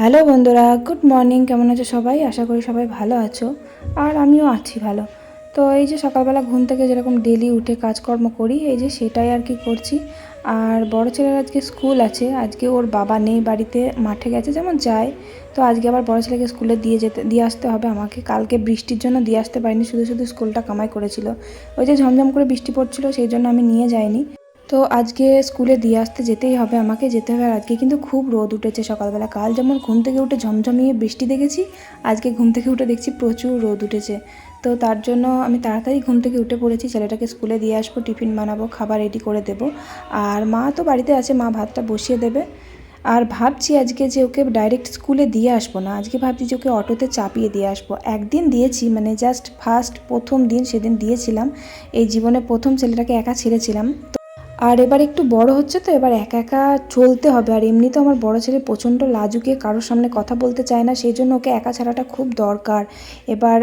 Hello বন্ধুরা, good morning. কেমন আছো সবাই? আশা করি সবাই ভালো আছো। আর আমিও আছি ভালো। তো এই যে সকালবেলা ঘুম থেকে যেরকম ডেলি উঠে কাজকর্ম করি, এই যে সেটাই আর কি করছি। আর বড় ছেলের আজকে স্কুল আছে। আজকে ওর বাবা নেই বাড়িতে, মাঠে গেছে, যেমন যায়। তো আজকে আবার বড় ছেলেকে স্কুলে দিয়ে যেতে, দিয়ে আসতে হবে। আমাকে কালকে বৃষ্টির জন্য দিয়ে আসতে পারিনি, শুধু শুধু স্কুলটা কামাই করেছিল। ওই যে ঝমঝম করে বৃষ্টি পড়ছিল, সেই জন্য আমি নিয়ে যাইনি। তো আজকে স্কুলে দিয়ে আসতে যেতেই হবে আমাকে, যেতে হবে আর আজকে কিন্তু খুব রোদ উঠেছে সকালবেলা। কাল যেমন ঘুম থেকে উঠে ঝমঝমিয়ে বৃষ্টি দেখেছি, আজকে ঘুম থেকে উঠে দেখছি প্রচুর রোদ উঠেছে। তো তার জন্য আমি তাড়াতাড়ি ঘুম থেকে উঠে পড়েছি, ছেলেটাকে স্কুলে দিয়ে আসব, টিফিন বানাবো, খাবার রেডি করে দেবো। আর মা তো বাড়িতে আছে, মা ভাতটা বসিয়ে দেবে। আর ভাবছি আজকে যে ওকে ডাইরেক্ট স্কুলে দিয়ে আসব না, আজকে ভাবছি যে ওকে অটোতে চাপিয়ে দিয়ে আসব। একদিন দিয়েছি মানে জাস্ট ফার্স্ট প্রথম দিন সেদিন দিয়েছিলাম। এই জীবনে প্রথম ছেলেটাকে একা ছেড়েছিলাম। আর এবার একটু বড় হচ্ছে তো, এবার একা একা চলতে হবে। আর এমনি তো আমার বড় ছেলে প্রচণ্ড লাজুকে, কারোর সামনে কথা বলতে চায় না, সেই জন্য ওকে একা ছাড়াটা খুব দরকার। এবার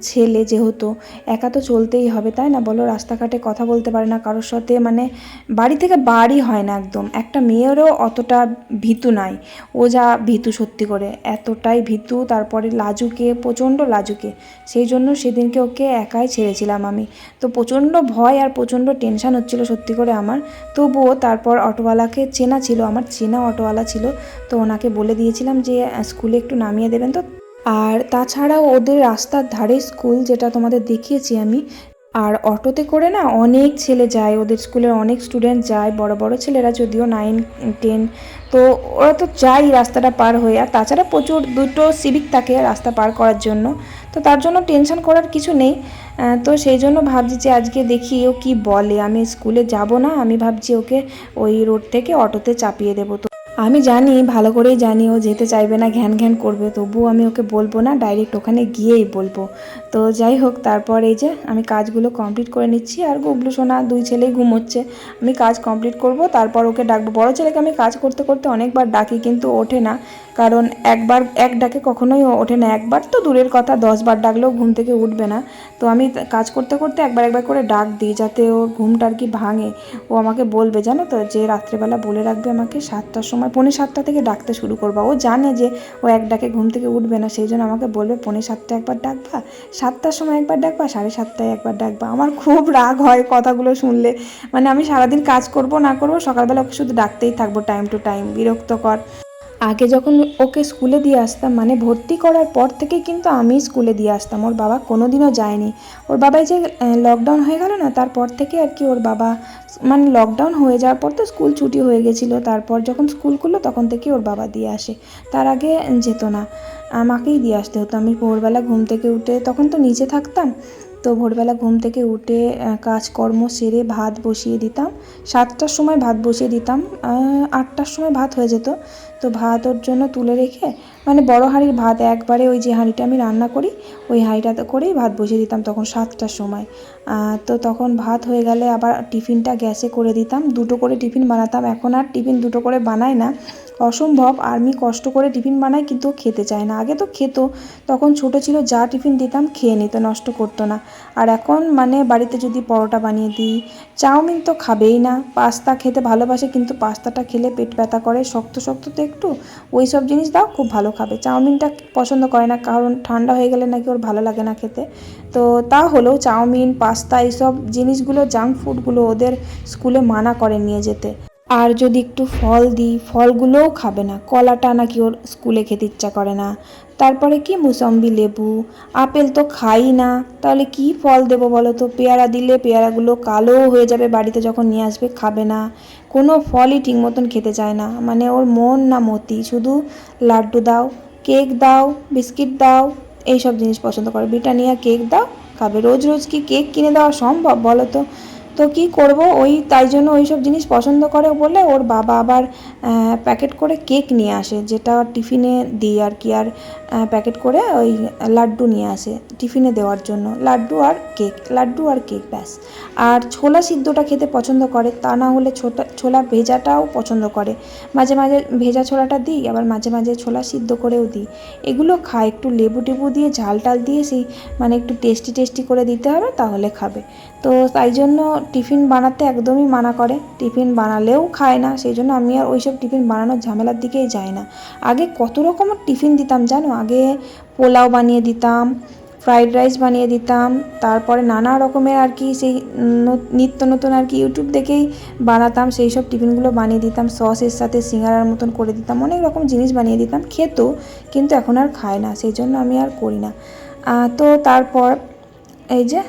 ছেলে যেহেতু, একা তো চলতেই হবে, তাই না? বলো, রাস্তাঘাটে কথা বলতে পারে না, কারোর সাথে মানে বাড়ি থেকে বাড়ি হয় না একদম। একটা মেয়েরও অতটা ভীতু নাই। ও যা ভীতু সত্যি করে, এতটাই ভীতু, তারপরে লাজুকে, প্রচণ্ড লাজুকে। সেই জন্য সেদিনকে ওকে একাই ছেড়েছিলাম আমি। তো প্রচণ্ড ভয় আর প্রচণ্ড টেনশন হচ্ছিল সত্যি করে আমার। তবুও তারপর অটোওয়ালাকে চেনা ছিল, আমার চেনা অটোওয়ালা ছিল, তো ওনাকে বলে দিয়েছিলাম যে স্কুলে একটু নামিয়ে দেবেন তো। আর তাছাড়াও ওদের রাস্তার ধারে স্কুল যেটা তোমাদের দেখিয়েছি আমি, আর অটোতে করে না অনেক ছেলে যায়, ওদের স্কুলের অনেক স্টুডেন্ট যায়, বড় বড় ছেলেরা যদিও নাইন, টেন, তো ওরা তো যায় রাস্তাটা পার হয়ে। আর তাছাড়া প্রচুর দুটো সিভিক থাকে রাস্তা পার করার জন্য, তো তার জন্য টেনশন করার কিছু নেই। তো সেই জন্য ভাবছি যে আজকে দেখি ও কি বলে। আমি স্কুলে যাব না, আমি ভাবছি ওকে ওই রোড থেকে অটোতে চাপিয়ে দেবো। তো আমি জানি, ভালো করেই জানি ও যেতে চাইবে না, ঘ্যান ঘ্যান করবে, তবুও আমি ওকে বলব না ডাইরেক্ট ওখানে গিয়েই বলব। তো যাই হোক, তারপর এই যে আমি কাজগুলো কমপ্লিট করে নিচ্ছি, আর গুবলু সোনা দুই ছেলেই ঘুমোচ্ছে। আমি কাজ কমপ্লিট করব, তারপর ওকে ডাকবো। বড় ছেলেকে আমি কাজ করতে করতে অনেকবার ডাকি, কিন্তু ওঠে না। কারণ একবার এক ডাকে কখনোই ওঠে না। একবার তো দূরের কথা, দশবার ডাকলেও ঘুম থেকে উঠবে না। তো আমি কাজ করতে করতে একবার একবার করে ডাক দিই যাতে ওর ঘুমটা আর কি ভাঙে। ও আমাকে বলবে, জানো তো, যে রাত্রেবেলা বলে রাখবে আমাকে সাতটার সময়, পৌনে সাতটা থেকে ডাকতে শুরু করবা। ও জানে যে ও এক ডাকে ঘুম থেকে উঠবে না, সেই জন্য আমাকে বলবে, পৌনে সাতটা একবার ডাকবা? সাতটার সময় একবার ডাকবা? সাড়ে সাতটায় একবার ডাকবা? আমার খুব রাগ হয় কথাগুলো শুনলে। মানে আমি সারাদিন কাজ করব না করব, সকালবেলা ওকে শুধু ডাকতেই থাকব টাইম টু টাইম বিরক্তকর। আগে যখন ওকে স্কুলে দিয়ে আসতাম মানে ভর্তি করার পর থেকেই কিন্তু আমি স্কুলে দিয়ে আসতাম। ওর বাবা কোনোদিনও যায়নি। ওর বাবাই যে লকডাউন হয়ে গেল না, তারপর থেকে আর কি ওর বাবা মানে লকডাউন হয়ে যাওয়ার পর তো স্কুল ছুটি হয়ে গেছিল। তারপর যখন স্কুল খুললো, তখন থেকে ওর বাবা দিয়ে আসে। তার আগে যেত না। আমাকেই দিয়ে আসতে হতো। আমি ভোরবেলা ঘুম থেকে উঠে তখন তো নিচে থাকতাম। তো ভোরবেলা ঘুম থেকে উঠে কাজকর্ম সেরে ভাত বসিয়ে দিতাম। সাতটার সময় ভাত বসিয়ে দিতাম আটটার সময় ভাত হয়ে যেত। তো ভাত ওর জন্য তুলে রেখে মানে বড় হাঁড়ির ভাত একবারে ওই যে হাঁড়িটা আমি রান্না করি, ওই হাঁড়িটাতে করেই ভাত বসিয়ে দিতাম তখন সাতটার সময়। তো তখন ভাত হয়ে গেলে আবার টিফিনটা গ্যাসে করে দিতাম, দুটো করে টিফিন বানাতাম। এখন আর টিফিন দুটো করে বানাই না। অসম্ভব। আর আমি কষ্ট করে টিফিন বানাই কিন্তু খেতে চায় না। আগে তো খেত, তখন ছোট ছিল, যা টিফিন দিতাম খেয়ে নিত, নষ্ট করতো না। আর এখন মানে বাড়িতে যদি পরোটা বানিয়ে দিই, চাউমিন তো খাবেই না। পাস্তা খেতে ভালোবাসে কিন্তু পাস্তাটা খেলে পেট ব্যথা করে, শক্ত শক্ত তো একটু। ওই সব জিনিস দাও, খুব ভালো খাবে। চাউমিনটা পছন্দ করে না, কারণ ঠান্ডা হয়ে গেলে নাকি ওর ভালো লাগে না খেতে। তো তা হলেও চাউমিন, পাস্তা, এইসব জিনিসগুলো, জাঙ্ক ফুডগুলো ওদের স্কুলে মানা করে নিয়ে যেতে। আর যদি একটু ফল দিই, ফলগুলোও খাবে না। কলাটা নাকি ওর স্কুলে খেতে ইচ্ছা করে না। তারপরে কি মুসম্বি, লেবু? আপেল তো খাই না। তাহলে কি ফল দেবো বলো তো? পেয়ারা দিলে পেয়ারাগুলো কালো হয়ে যাবে, বাড়িতে যখন নিয়ে আসবে খাবে না। কোনো ফলই ঠিক মতন খেতে চায় না। মানে ওর মন না মতি। শুধু লাড্ডু দাও, কেক দাও, বিস্কিট দাও, এইসব জিনিস পছন্দ করে। ব্রিটানিয়া কেক দাও, খাবে। রোজ রোজ কি কেক কিনে দেওয়া সম্ভব বলো তো? তো কি করব? ওই তাই জন্য ওই সব জিনিস পছন্দ করে বলে ওর বাবা আবার প্যাকেট করে কেক নিয়ে আসে, যেটা টিফিনে দিই আর কি, আর প্যাকেট করে ওই লাড্ডু নিয়ে আসে টিফিনে দেওয়ার জন্য। লাড্ডু আর কেক লাড্ডু আর কেক ব্যাস। আর ছোলা সিদ্ধটা খেতে পছন্দ করে, তা না হলে ছোটা, ছোলা ভেজাটাও পছন্দ করে। মাঝে মাঝে ভেজা ছোলাটা দিই, আবার মাঝে মাঝে ছোলা সিদ্ধ করেও দিই। এগুলো খায়, একটু লেবু টেবু দিয়ে, ঝাল টাল দিয়ে সেই মানে একটু টেস্টি টেস্টি করে দিতে হবে, তাহলে খাবে। তো তাই জন্য টিফিন বানাতে একদমই মানা করে। টিফিন বানালেও খায় না, সেই জন্য আমি আর ওইসব টিফিন বানানোর ঝামেলার দিকেই যাই না। আগে কত রকমের টিফিন দিতাম জানো? আগে পোলাও বানিয়ে দিতাম, ফ্রাইড রাইস বানিয়ে দিতাম, তারপরে নানা রকমের আর কি সেই নিত্য নতুন আর কি ইউটিউব দেখেই বানাতাম, সেই সব টিফিনগুলো বানিয়ে দিতাম, সসের সাথে সিঙ্গারার মতন করে দিতাম, অনেক রকম জিনিস বানিয়ে দিতাম, খেত, কিন্তু এখন আর খায় না, সেই জন্য আমি আর করি না। তো তারপর এই যে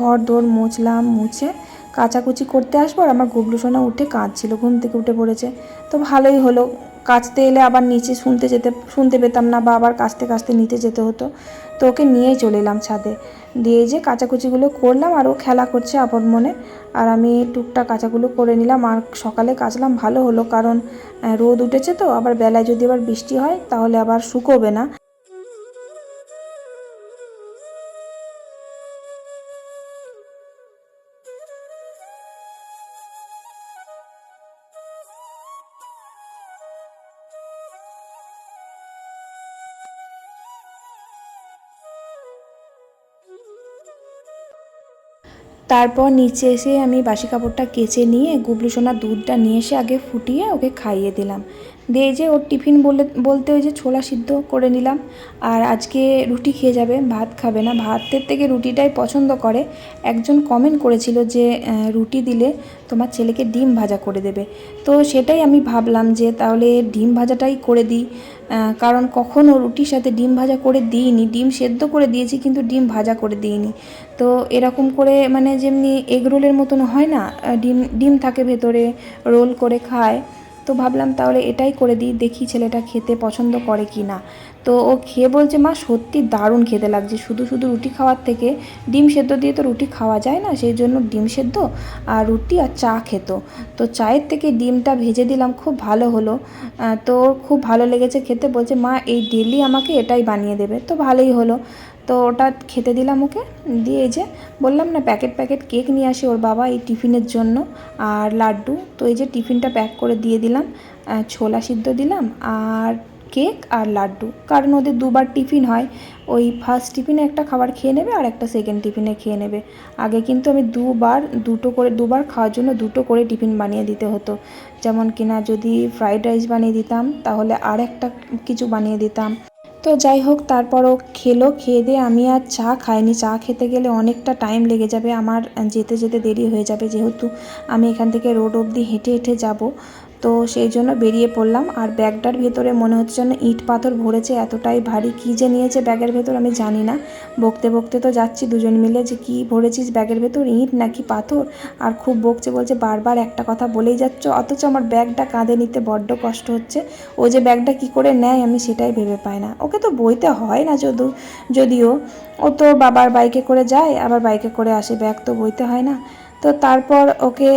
ঘর দোর মুছলাম, মুছে কাচাকুচি করতে আসব আর আমার গুবলু সোনা উঠে কাঁদছিল, ঘুম থেকে উঠে পড়েছে। তো ভালোই হলো কাচতে এলে আবার নিচে শুনতে যেতে, শুনতে পেতাম না বা আবার কাচতে কাচতে নিতে যেতে হতো। তো ওকে নিয়েই চলে এলাম ছাদে। দিয়ে যে কাচাকুচিগুলো করলাম আর ও খেলা করছে আপন মনে। আর আমি টুকটাক কাচাগুলো করে নিলাম আর সকালে কাচলাম, ভালো হলো কারণ রোদ উঠেছে তো, আবার বেলায় যদি আবার বৃষ্টি হয় তাহলে আবার শুকোবে না। তারপর নিচে এসে আমি বাসি কাপড়টা কেচে নিয়ে গুবলু সোনার দুধটা নিয়ে এসে আগে ফুটিয়ে ওকে খাইয়ে দিলাম। দিয়ে যে ওর টিফিন বলে, বলতে ওই যে ছোলা সিদ্ধ করে নিলাম। আর আজকে রুটি খেয়ে যাবে, ভাত খাবে না। ভাতের থেকে রুটিটাই পছন্দ করে। একজন কমেন্ট করেছিল যে রুটি দিলে তোমার ছেলেকে ডিম ভাজা করে দেবে। তো সেটাই আমি ভাবলাম যে, তাহলে ডিম ভাজাটাই করে দিই। কারণ কখনও রুটির সাথে ডিম ভাজা করে দিইনি। ডিম সেদ্ধ করে দিয়েছি, কিন্তু ডিম ভাজা করে দিইনি। তো এরকম করে মানে যেমনি এগ রোলের মতন হয় না ডিম ডিম থাকে ভেতরে, রোল করে খায়। তো ভাবলাম তাহলে এটাই করে দিই, দেখি ছেলেটা খেতে পছন্দ করে কি না। তো ও খেয়ে বলছে, মা, সত্যি দারুণ খেতে লাগছে। শুধু শুধু রুটি খাওয়ার থেকে ডিম সেদ্ধ দিয়ে তো রুটি খাওয়া যায় না, সেই জন্য ডিম সেদ্ধ আর রুটি আর চা খেত। তো চায়ের থেকে ডিমটা ভেজে দিলাম, খুব ভালো হলো। তো ওর খুব ভালো লেগেছে খেতে। বলছে, মা, এই ডেলি আমাকে এটাই বানিয়ে দেবে। তো ভালোই হলো। তো ওটা খেতে দিলাম ওকে, দিয়ে এই যে বললাম না প্যাকেট প্যাকেট কেক নিয়ে আসে ওর বাবা এই টিফিনের জন্য আর লাড্ডু। তো এই যে টিফিনটা প্যাক করে দিয়ে দিলাম ছোলা সিদ্ধ দিলাম আর কেক আর লাড্ডু। কারণ ওদের দুবার টিফিন হয়, ওই ফার্স্ট টিফিনে একটা খাবার খেয়ে নেবে আর একটা সেকেন্ড টিফিনে খেয়ে নেবে। আগে কিন্তু আমি দুবার, দুটো করে, দুবার খাওয়ার জন্য দুটো করে টিফিন বানিয়ে দিতে হতো। যেমন কিনা যদি ফ্রাইড রাইস বানিয়ে দিতাম, তাহলে আর একটা কিছু বানিয়ে দিতাম। তো যাই হোক, তারপরও খেলো, খেয়ে দিয়ে আমি আর চা খাইনি। চা খেতে গেলে অনেকটা টাইম লেগে যাবে। আমার যেতে যেতে দেরি হয়ে যাবে যেহেতু আমি এখান থেকে রোড অবধি হেঁটে হেঁটে যাব। তো সেই জন্য বেরিয়ে পড়লাম। আর ব্যাগটার ভেতরে মনে হচ্ছে যেন ইট পাথর ভরেছে, এতটাই ভারী। কী যে নিয়েছে ব্যাগের ভেতর আমি জানি না। বকতে বকতে তো যাচ্ছি দুজন মিলে যে কী ভরেছিস ব্যাগের ভেতর, ইট নাকি পাথর? আর খুব বকছে বলছে, বারবার একটা কথা বলেই যাচ্ছ, অথচ আমার ব্যাগটা কাঁধে নিতে বড্ড কষ্ট হচ্ছে। ও যে ব্যাগটা কি করে নেয় আমি সেটাই ভেবে পাই না। ওকে তো বইতে হয় না যদিও যদিও। ও তো বাবার বাইকে করে যায়, আবার বাইকে করে আসে, ব্যাগ তো বইতে হয় না। তো তারপর ওকে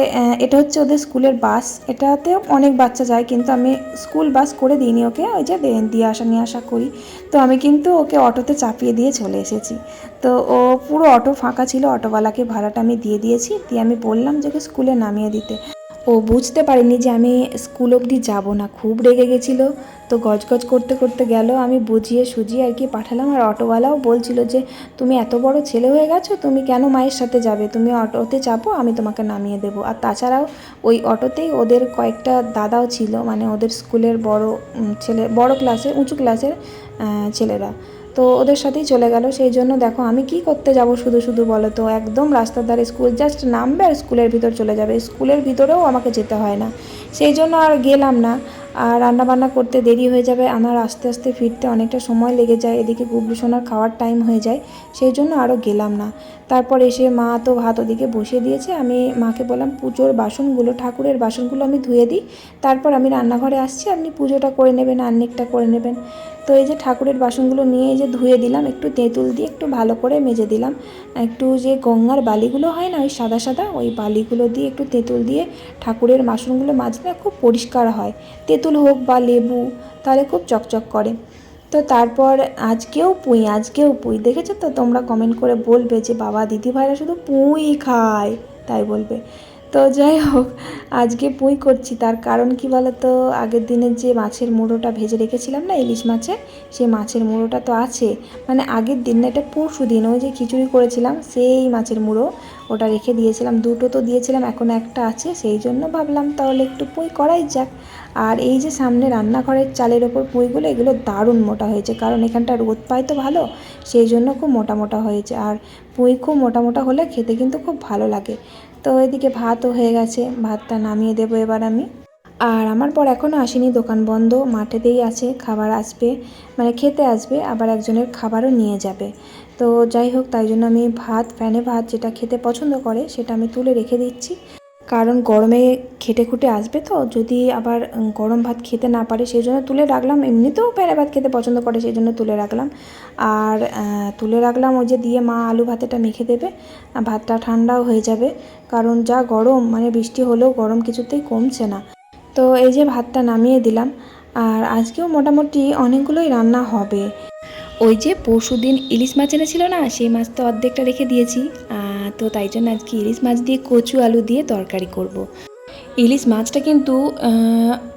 এটা হচ্ছে ওদের স্কুলের বাস। এটাতেও অনেক বাচ্চা যায়, কিন্তু আমি স্কুল বাস করে দিইনি ওকে, ওই যে দিয়ে আসা, নিয়ে আসা করি। তো আমি কিন্তু ওকে অটোতে চাপিয়ে দিয়ে চলে এসেছি। তো ও পুরো অটো ফাঁকা ছিল, অটোওয়ালাকে ভাড়াটা আমি দিয়ে দিয়েছি। দিয়ে আমি বললাম যে ওকে স্কুলে নামিয়ে দিতে। ও বুঝতে পারিনি যে আমি স্কুল অবধি যাব না। খুব রেগে গেছিল। তো গজগজ করতে করতে গেল। আমি বুঝিয়ে সুজিয়ে আর কি পাঠালাম। আর অটোওয়ালাও বলছিল যে, তুমি এত বড় ছেলে হয়ে গেছো, তুমি কেন মায়ের সাথে যাবে? তুমি অটোতে চাপো, আমি তোমাকে নামিয়ে দেবো। আর তাছাড়াও ওই অটোতেই ওদের কয়েকটা দাদাও ছিল মানে ওদের স্কুলের বড় ছেলে, বড় ক্লাসের, উঁচু ক্লাসের ছেলেরা। তো ওদের সাথেই চলে গেল। সেই জন্য দেখো আমি কি করতে যাব শুধু শুধু বলো তো? একদম রাস্তার ধারে স্কুল জাস্ট নামবে আর স্কুলের ভিতর চলে যাবে। স্কুলের ভিতরেও আমাকে যেতে হয় না। সেই জন্য আর গেলাম না। আর রান্নাবান্না করতে দেরি হয়ে যাবে। আমার আস্তে আস্তে ফিরতে অনেকটা সময় লেগে যায়। এদিকে গুবলু সোনার খাওয়ার টাইম হয়ে যায়। সেই জন্য আরও গেলাম না। তারপর এসে মা তো ভাত ওদিকে বসিয়ে দিয়েছে। আমি মাকে বললাম, পুজোর বাসনগুলো, ঠাকুরের বাসনগুলো আমি ধুয়ে দিই। তারপর আমি রান্নাঘরে আসছি। আপনি পুজোটা করে নেবেন আর্নিকটা করে নেবেন। তো এই যে ঠাকুরের বাসনগুলো নিয়ে এই যে ধুয়ে দিলাম, একটু তেঁতুল দিয়ে একটু ভালো করে মেজে দিলাম। একটু যে গঙ্গার বালিগুলো হয় না, ওই সাদা সাদা, ওই বালিগুলো দিয়ে একটু তেঁতুল দিয়ে ঠাকুরের বাসনগুলো মাজলে খুব পরিষ্কার হয়। তেঁতুল হোক বা লেবু, তাহলে খুব চকচক করে। তো তারপর আজকেও পুঁই আজকেও পুঁই। দেখেছ তো, তোমরা কমেন্ট করে বলবে যে, বাবা দিদি ভাইরা শুধু পুঁই খায়। তাই বলবে। তো যাই হোক, আজকে পুঁই করছি। তার কারণ কি বলতো? আগের দিনের যে মাছের মুড়োটা ভেজে রেখেছিলাম না, ইলিশ মাছে সেই মাছের মুড়োটা তো আছে। মানে আগের দিন না, এটা পরশু দিন ওই যে খিচুড়ি করেছিলাম, সেই মাছের মুড়ো ওটা রেখে দিয়েছিলাম। দুটো তো দিয়েছিলাম, এখন একটা আছে, সেই জন্য ভাবলাম তাহলে একটু পুঁই করাই যাক। আর এই যে সামনে রান্নাঘরের চালের ওপর পুঁইগুলো, এগুলো দারুণ মোটা হয়েছে, কারণ এখানটা রোদ পায় তো ভালো, সেই জন্য খুব মোটা মোটা হয়েছে। আর পুঁই খুব মোটা মোটা হলে খেতে কিন্তু খুব ভালো লাগে। তো এদিকে ভাতও হয়ে গেছে, ভাতটা নামিয়ে দেবো এবার আমি। আর আমার পর এখনও আসেনি, দোকান বন্ধ, মাঠেতেই আছে, খাবার আসবে মানে খেতে আসবে, আবার একজনের খাবারও নিয়ে যাবে। তো যাই হোক, তাই জন্য আমি ভাত, ফ্যানে ভাত যেটা খেতে পছন্দ করে, সেটা আমি তুলে রেখে দিচ্ছি। কারণ গরমে খেটে খুঁটে আসবে তো। যদি আবার গরম ভাত খেতে না পারে সেই জন্য তুলে রাখলাম। এমনিতেও প্যারে ভাত খেতে পছন্দ করে সেই জন্য তুলে রাখলাম। আর তুলে রাখলাম ওই যে দিয়ে মা আলু ভাতেটা মেখে দেবে। ভাতটা ঠান্ডাও হয়ে যাবে। কারণ যা গরম মানে বৃষ্টি হলেও গরম কিছুতেই কমছে না। তো এই যে ভাতটা নামিয়ে দিলাম। আর আজকেও মোটামুটি অনেকগুলোই রান্না হবে। ওই যে পরশু দিন ইলিশ মাছ এনেছিল না, সেই মাছ তো অর্ধেকটা রেখে দিয়েছি। তো তাই জন্য আজকে ইলিশ মাছ দিয়ে কচু আলু দিয়ে তরকারি করব। ইলিশ মাছটা কিন্তু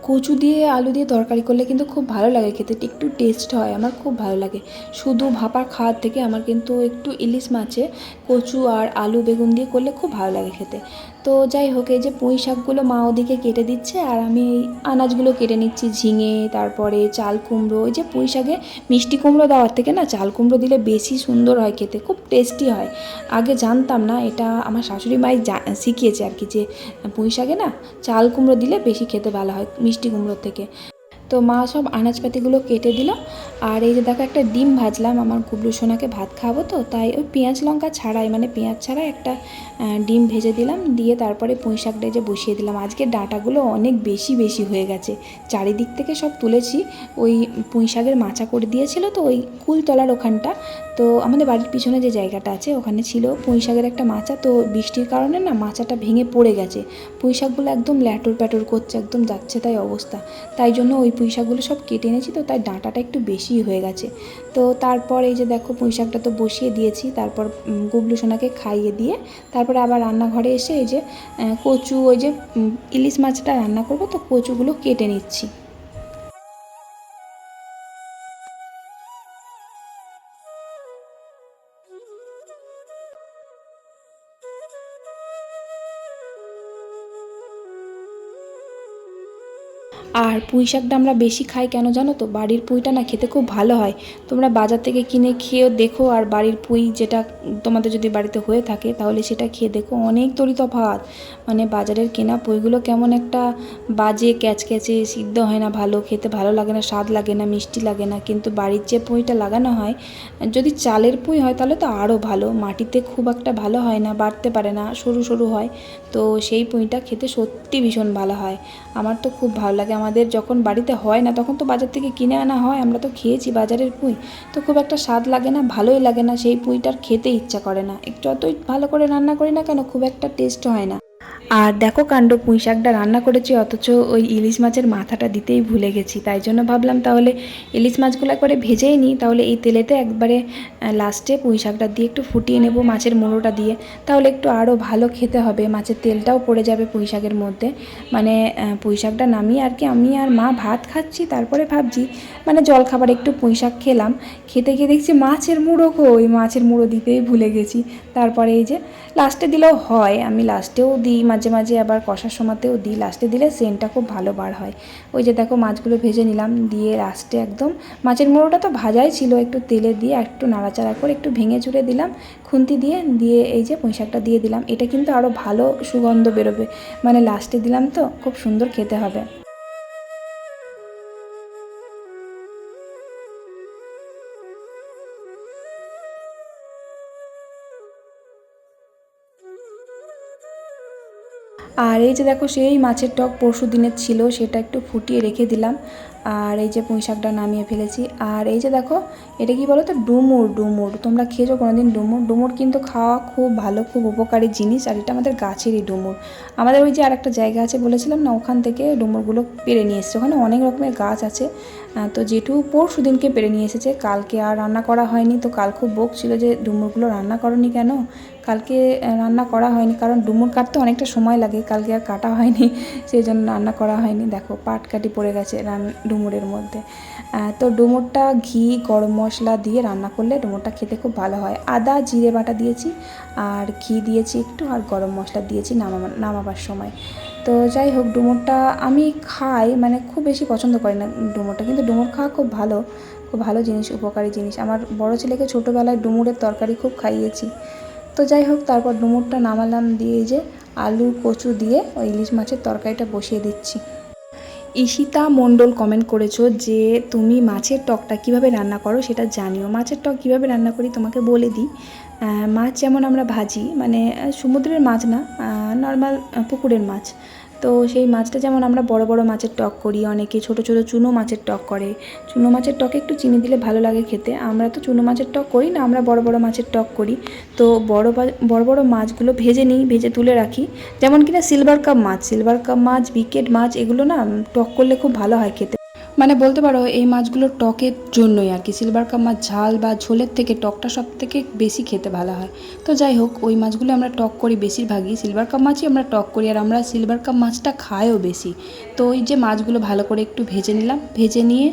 কচু দিয়ে আলু দিয়ে তরকারি করলে কিন্তু খুব ভালো লাগে খেতে, একটু টেস্ট হয়, আমার খুব ভালো লাগে। শুধু ভাপা খাওয়ার থেকে আমার কিন্তু একটু ইলিশ মাছে, কচু আর আলু বেগুন দিয়ে করলে খুব ভালো লাগে খেতে। তো যাই হোক, এই যে পুঁই শাকগুলো মা ওদিকে কেটে দিচ্ছে আর আমি আনাজগুলো কেটে নিচ্ছি, ঝিঙে, তারপরে চাল কুমড়ো, ওই যে পুঁই শাকে মিষ্টি কুমড়ো দেওয়ার থেকে না, চাল কুমড়ো দিলে বেশি সুন্দর হয় খেতে, খুব টেস্টি হয়। আগে জানতাম না, এটা আমার শাশুড়ি মাই শিখিয়েছে আর কি যে পুঁই শাকে না, চাল কুমড়ো দিলে বেশি খেতে ভালো হয় মিষ্টি কুমড়োর থেকে। তো মা সব আনাজপাতিগুলো কেটে দিল। আর এই যে দেখো একটা ডিম ভাজলাম, আমার গুবলু সোনাকে ভাত খাব তো, তাই ওই পেঁয়াজ লঙ্কা ছাড়াই মানে পেঁয়াজ ছাড়াই একটা ডিম ভেজে দিলাম, দিয়ে তারপরে পুঁই শাকটা যে বসিয়ে দিলাম। আজকে ডাঁটাগুলো অনেক বেশি বেশি হয়ে গেছে। চারিদিক থেকে সব তুলেছি, ওই পুঁই শাকের মাচা করে দিয়েছিল তো, ওই কুলতলার ওখানটা। তো আমাদের বাড়ির পিছনে যে জায়গাটা আছে, ওখানে ছিল পুঁই শাকের একটা মাচা। তো বৃষ্টির কারণে না মাচাটা ভেঙে পড়ে গেছে। পুঁই শাকগুলো একদম ল্যাটর প্যাটর করছে, একদম যাচ্ছে তাই অবস্থা। তাই জন্য ওই পুঁই শাকগুলো সব কেটে এনেছি তো তাই ডাঁটাটা একটু বেশি হয়ে গেছে। তো তারপর এই যে দেখো পুঁই শাকটা তো বসিয়ে দিয়েছি, তারপর গুবলু সোনাকে খাইয়ে দিয়ে তারপরে আবার রান্নাঘরে এসে এই যে কচু, ওই যে ইলিশ মাছটা রান্না করব তো কচুগুলো কেটে নিচ্ছি। আর পুঁই শাকটা আমরা বেশি খাই কেন জানো তো? বাড়ির পুঁইটা না খেতে খুব ভালো হয়। তোমরা বাজার থেকে কিনে খেয়েও দেখো আর বাড়ির পুঁই যেটা তোমাদের যদি বাড়িতে হয়ে থাকে তাহলে সেটা খেয়ে দেখো। অনেক তরি তফাৎ মানে বাজারের কেনা পুঁইগুলো কেমন একটা বাজে, ক্যাচক্যাচে, সিদ্ধ হয় না ভালো, খেতে ভালো লাগে না, স্বাদ লাগে না, মিষ্টি লাগে না। কিন্তু বাড়ির যে পুঁইটা লাগানো হয়, যদি চালের পুঁই হয় তাহলে তো আরও ভালো। মাটিতে খুব একটা ভালো হয় না, বাড়তে পারে না, সরু সরু হয়। তো সেই পুঁইটা খেতে সত্যি ভীষণ ভালো হয়। আমার তো খুব ভালো লাগে। আমাদের যখন বাড়িতে হয় না, তখন তো বাজার থেকে কিনে আনা হয়, আমরা তো খেয়েছি বাজারের পুঁই। তো খুব একটা স্বাদ লাগে না, ভালোই লাগে না, সেই পুঁইটার খেতে ইচ্ছা করে না। যতই ভালো করে রান্না করি না কেন, খুব একটা টেস্ট হয় না। আর দেখো কাণ্ড, পুঁই শাকটা রান্না করেছি, অথচ ওই ইলিশ মাছের মাথাটা দিতেই ভুলে গেছি। তাই জন্য ভাবলাম তাহলে ইলিশ মাছগুলো একবারে ভেজেই নিই, তাহলে এই তেলেতে একবারে লাস্টে পুঁই শাকটা দিয়ে একটু ফুটিয়ে নেব মাছের মুড়োটা দিয়ে। তাহলে একটু আরও ভালো খেতে হবে, মাছের তেলটাও পড়ে যাবে পুঁই শাকের মধ্যে। মানে পুঁই শাকটা নামিয়ে আর কি আমি আর মা ভাত খাচ্ছি, তারপরে ভাবছি মানে জল খাবার একটু পুঁই শাক খেলাম। খেতে গিয়ে দেখছি মাছের মুড়ো কই, মাছের মুড়ো দিতেই ভুলে গেছি। তারপরে এই যে লাস্টে দিলেও হয়, আমি লাস্টেও দিই। মাঝে মাঝে আবার কষার সময়তেও দিই। লাস্টে দিলে সেন্টটা খুব ভালো বার হয়। ওই যে দেখো মাছগুলো ভেজে নিলাম, দিয়ে লাস্টে একদম মাছের মোড়োটা তো ভাজাই ছিল, একটু তেলে দিয়ে একটু নাড়াচাড়া করে একটু ভেঙে চুড়ে দিলাম, খুন্তি দিয়ে দিয়ে এই যে পুঁই শাকটা দিয়ে দিলাম। এটা কিন্তু আরও ভালো সুগন্ধ বেরোবে। মানে লাস্টে দিলাম তো, খুব সুন্দর খেতে হবে। আর এই যে দেখো, সেই মাছের টক পরশু দিনের ছিল, সেটা একটু ফুটিয়ে রেখে দিলাম। আর এই যে পুঁই শাকটা নামিয়ে ফেলেছি। আর এই যে দেখো, এটা কি বলো তো ডুমুর ডুমুর। তোমরা খেয়েছো কোনোদিন ডুমুর? ডুমুর কিন্তু খাওয়া খুব ভালো, খুব উপকারী জিনিস, আর এটা আমাদের গাছেরই ডুমুর। আমাদের ওই যে আর একটা জায়গা আছে বলেছিলাম না, ওখান থেকে ডুমুরগুলো পেরে নিয়ে এসেছে। ওখানে অনেক রকমের গাছ আছে। তো জেঠু পরশু দিনকে পেরে নিয়ে এসেছে। কালকে আর রান্না করা হয়নি, তো কাল খুব বোক ছিল যে, ডুমুরগুলো রান্না করনি কেন? কালকে রান্না করা হয়নি, কারণ ডুমুর কাটতে অনেকটা সময় লাগে, কালকে আর কাটা হয়নি, সেই জন্য রান্না করা হয়নি। দেখো, পাট কাটি পড়ে গেছে রান, ডুমুরের মধ্যে। তো ডুমুরটা ঘি, গরম মশলা দিয়ে রান্না করলে ডুমুরটা খেতে খুব ভালো হয়। আদা, জিরে বাটা দিয়েছি, আর ঘি দিয়েছি একটু, আর গরম মশলা দিয়েছি নামা, নামাবার সময়। তো যাই হোক, ডুমুরটা আমি খাই মানে খুব বেশি পছন্দ করি না ডুমুরটা, কিন্তু ডুমুর খাওয়া খুব ভালো খুব ভালো জিনিস, উপকারী জিনিস। আমার বড় ছেলেকে ছোটোবেলায় ডুমুরের তরকারি খুব খাইয়েছি। তো যাই হোক, তারপর ডুমুরটা নামালাম দিয়ে যে আলু, কচু দিয়ে ওই ইলিশ মাছের তরকারিটা বসিয়ে দিচ্ছি। ঈশিতা মণ্ডল কমেন্ট করেছ যে তুমি মাছের টকটা কীভাবে রান্না করো সেটা জানিও। মাছের টক কীভাবে রান্না করি তোমাকে বলে দিই। মাছ যেমন আমরা ভাজি মানে সমুদ্রের মাছ না নর্মাল পুকুরের মাছ। তো সেই মাছটা যেমন আমরা বড় বড় মাছের টক করি, অনেকে ছোট ছোট চুনো মাছের টক করে। চুনো মাছের টকে একটু চিনি দিলে ভালো লাগে খেতে। আমরা তো চুনো মাছের টক করি না, আমরা বড় বড় মাছের টক করি। তো বড় বড় বড় মাছগুলো ভেজে নিই, ভেজে তুলে রাখি। যেমন কিনা সিলভার কাপ মাছ সিলভার কাপ মাছ বিকেট মাছ, এগুলো না টক করলে খুব ভালো হয় খেতে। মানে বলতে পারো, এই মাছগুলো টকের জন্যই আর কি। সিলভার কাপ মাছ, ঝাল বা ঝোলের থেকে টকটা সব থেকে বেশি খেতে ভালো হয়। তো যাই হোক, ওই মাছগুলো আমরা টক করি বেশিরভাগই। সিলভার কাপ মাছই আমরা টক করি আর আমরা সিলভার কাপ মাছটা খাইও বেশি। তো ওই যে মাছগুলো ভালো করে একটু ভেজে নিলাম। ভেজে নিয়ে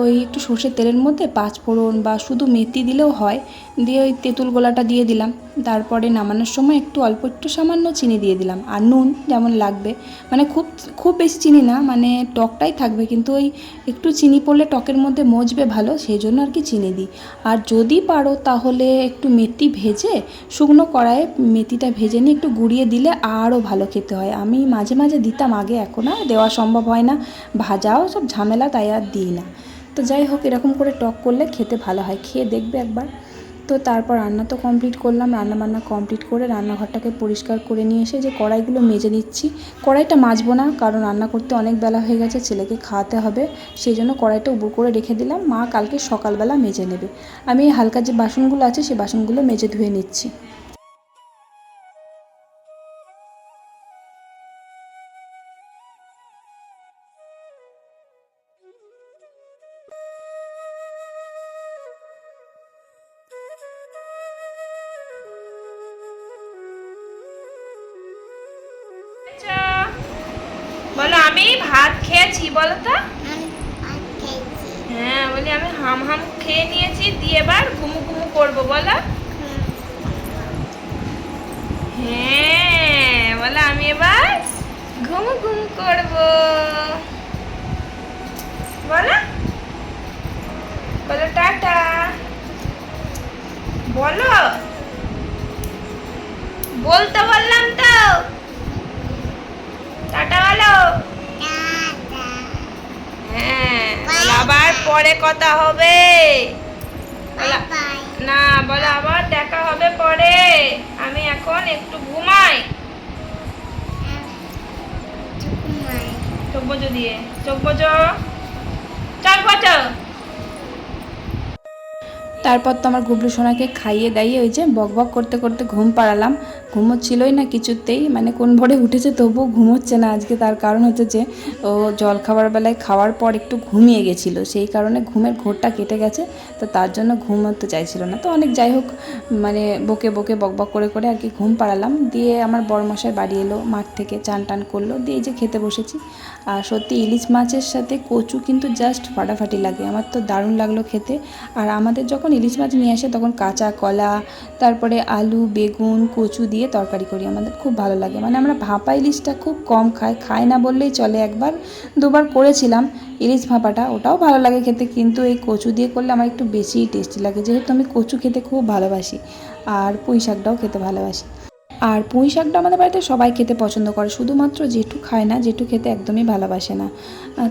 ওই একটু সর্ষের তেলের মধ্যে পাঁচ ফোড়ন বা শুধু মেথি দিলেও হয় দিয়ে ওই তেঁতুল গোলাটা দিয়ে দিলাম। তারপরে নামানোর সময় একটু অল্প একটু সামান্য চিনি দিয়ে দিলাম। আর নুন যেমন লাগবে। মানে খুব খুব বেশি চিনি না মানে টকটাই থাকবে। কিন্তু ওই একটু চিনি পড়লে টকের মধ্যে মজবে ভালো, সেই জন্য আর কি চিনি দিই। আর যদি পারো তাহলে একটু মেথি ভেজে, শুকনো কড়াইয়ে মেথিটা ভেজে নিয়ে একটু গুঁড়িয়ে দিলে আরও ভালো খেতে হয়। আমি মাঝে মাঝে দিতাম, আগে এখন আর দেওয়া সম্ভব হয় না। ভাজাও সব ঝামেলা, তাই আর দিই না। তো যাই হোক, এরকম করে টক করলে খেতে ভালো হয়। খেয়ে দেখবে একবার। তো তারপর রান্না তো কমপ্লিট করলাম রান্না বান্না কমপ্লিট করে রান্নাঘরটাকে পরিষ্কার করে নিয়ে এসে যে কড়াইগুলো মেজে নিচ্ছি, কড়াইটা মাজবো না, কারণ রান্না করতে অনেক বেলা হয়ে গেছে, ছেলেকে খাওয়াতে হবে, সেই জন্য কড়াইটা উপর করে রেখে দিলাম, মা কালকে সকালবেলা মেজে নেবে। আমি হালকা যে বাসনগুলো আছে সেই বাসনগুলো মেজে ধুয়ে নিচ্ছি। বলো আমি ভাত খেয়েছি বলো তো। হ্যাঁ বলি আমি হাম হাম খেয়ে নিয়েছি দিয়ে এবার ঘুমু ঘুমু করব বলো। হ্যাঁ বলো আমি এবার ঘুমু ঘুমু করব। বলো। বলো টাটা। বলো। বলতে বললাম তো টাটা বলো হ্যাঁ বলো আবার পরে কথা হবে। না বলো আবার দেখা হবে পরে। আমি এখন একটু ঘুমাই। চোখ বোঝো দিয়ে চোখ বোঝো চোখ বোঝো তারপর তো আমার গুবলু সোনাকে খাইয়ে দাইয়ে ওই যে বক বক করতে করতে ঘুম পাড়ালাম। ঘুমোচ্ছিলই না কিছুতেই মানে কোন ভরে উঠেছে তবুও ঘুমোচ্ছে না। আজকে তার কারণ হচ্ছে যে, ও জল খাবার বেলায় খাওয়ার পর একটু ঘুমিয়ে গেছিল। সেই কারণে ঘুমের ঘোরটা কেটে গেছে, তো তার জন্য ঘুমোতে চাইছিল না। তো অনেক যাই হোক মানে বকে বকে বক বক করে করে আর কি ঘুম পাড়ালাম। দিয়ে আমার বড়মশাই বাড়ি এলো, মাঠ থেকে চান টান করল। দিয়ে যে খেতে বসেছি। আর সত্যি ইলিশ মাছের সাথে কচু কিন্তু জাস্ট ফাটাফাটি লাগে। আমার তো দারুণ লাগল খেতে। আর আমাদের যখন ইলিশ মাছ নিয়ে আসে তখন কাঁচা কলা, তারপরে আলু, বেগুন, কচু দিয়ে তরকারি করি, আমাদের খুব ভালো লাগে। মানে আমরা ভাপা ইলিশটা খুব কম খাই খাই না বললেই চলে। একবার দুবার করেছিলাম, ইলিশ ভাপাটা, ওটাও ভালো লাগে খেতে, কিন্তু এই কচু দিয়ে করলে আমার একটু বেশিই টেস্টি লাগে। যেহেতু আমি কচু খেতে খুব ভালোবাসি, আর পুঁই শাকটাও খেতে ভালোবাসি। আর পুঁই শাকটা আমাদের বাড়িতে সবাই খেতে পছন্দ করে, শুধুমাত্র জেঠু খায় না, জেঠু খেতে একদমই ভালোবাসে না।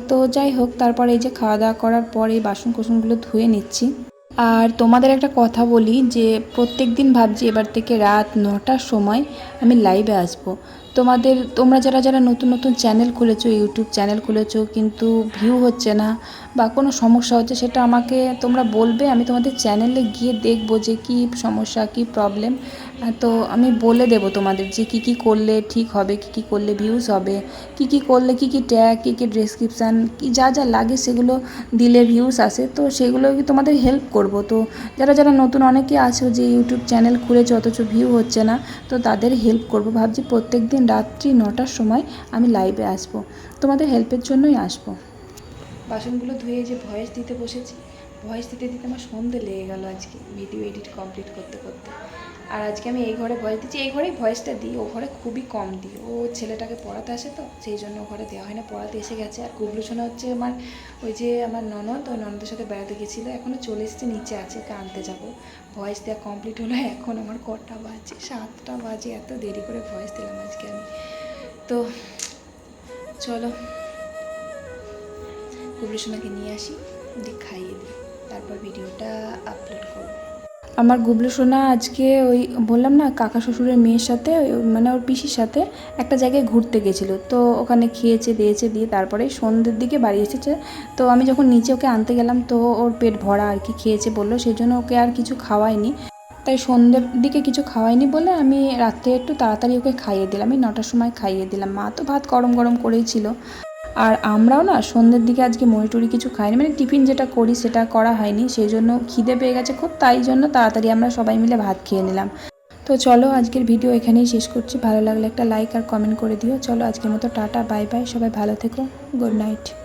তো যাই হোক, তারপরে এই যে খাওয়া দাওয়া করার পরে এই বাসন কোসনগুলো ধুয়ে নিচ্ছি। আর তোমাদের একটা কথা বলি যে প্রত্যেক দিন ভাবছি এবার থেকে রাত নটার সময় আমি লাইভে আসব। তোমাদের, তোমরা যারা যারা নতুন নতুন চ্যানেল খুলেছো ইউটিউব চ্যানেল খুলেছো, কিন্তু ভিউ হচ্ছে না বা কোনো সমস্যা হচ্ছে, সেটা আমাকে তোমরা বলবে, আমি তোমাদের চ্যানেলে গিয়ে দেখব যে কী সমস্যা, কী প্রবলেম তো আমি বলে দেবো তোমাদের যে কী কী করলে ঠিক হবে, কী কী করলে ভিউজ হবে, কী কী করলে, কী কী ট্যাগ কী কী ডেসক্রিপশান কী যা যা লাগে সেগুলো দিলে ভিউজ আসে। তো সেগুলো তোমাদের হেল্প করব। তো যারা যারা নতুন অনেকে আছো যে ইউটিউব চ্যানেল খুলেছে অথচ ভিউ হচ্ছে না, তো তাদের হেল্প করব। ভাবছি প্রত্যেক দিন রাত্রি নটার সময় আমি লাইভে আসব। তোমাদের হেল্পের জন্যই আসব। বাসনগুলো ধুয়ে যে ভয়েস দিতে বসেছি ভয়েস দিতে দিতে আমার সন্ধে লেগে গেল আজকে ভিডিও এডিট কমপ্লিট করতে করতে। আর আজকে আমি এই ঘরে ভয়েস দিচ্ছি, এই ঘরেই ভয়েসটা দিই, ও ঘরে খুবই কম দিই। ও ছেলেটাকে পড়াতে আসে তো, সেই জন্য ঘরে দেওয়া হয় না, পড়াতে এসে গেছে। আর গুবলু হচ্ছে আমার, ওই যে আমার ননদ ওই ননদের সাথে বেড়াতে গেছিল এখনও চলে এসেছে, নিচে আছে ওকে আনতে যাব। ভয়েস দেওয়া কমপ্লিট হলো, এখন আমার কটা বাজে, সাতটা বাজে, এত দেরি করে ভয়েস দিলাম আজকে আমি। তো চলো গুবলু নিয়ে আসি, দিয়ে খাইয়ে দিই, তারপর ভিডিওটা আপলোড করব। আমার গুবলু সোনা আজকে ওই, বললাম না, কাকা শ্বশুরের মেয়ের সাথে মানে ওর পিসির সাথে একটা জায়গায় ঘুরতে গেছিল। তো ওখানে খেয়েছে, দিয়েছে, দিয়ে তারপরে সন্ধ্যের দিকে বাড়ি এসেছে। তো আমি যখন নিচে ওকে আনতে গেলাম, তো ওর পেট ভরা আর কি, খেয়েছে বলল সেই জন্য ওকে আর কিছু খাওয়াইনি তাই সন্ধ্যের দিকে কিছু খাওয়াইনি বলে আমি রাত্রে একটু তাড়াতাড়ি ওকে খাইয়ে দিলাম। এই নটার সময় খাইয়ে দিলাম। মা তো ভাত গরম গরম করেই ছিল। আর আমরাও না সন্ধ্যের দিকে আজকে মুড়ি টুড়ি কিছু খাইনি মানে টিফিন যেটা করি সেটা করা হয়নি সেই জন্য খিদে পেয়ে গেছে খুব, তাই জন্য তাড়াতাড়ি আমরা সবাই মিলে ভাত খেয়ে নিলাম। তো চলো আজকের ভিডিও এখানেই শেষ করছি, ভালো লাগলে একটা লাইক আর কমেন্ট করে দিও। চলো আজকের মতো টাটা বাই বাই সবাই ভালো থেকো গুড নাইট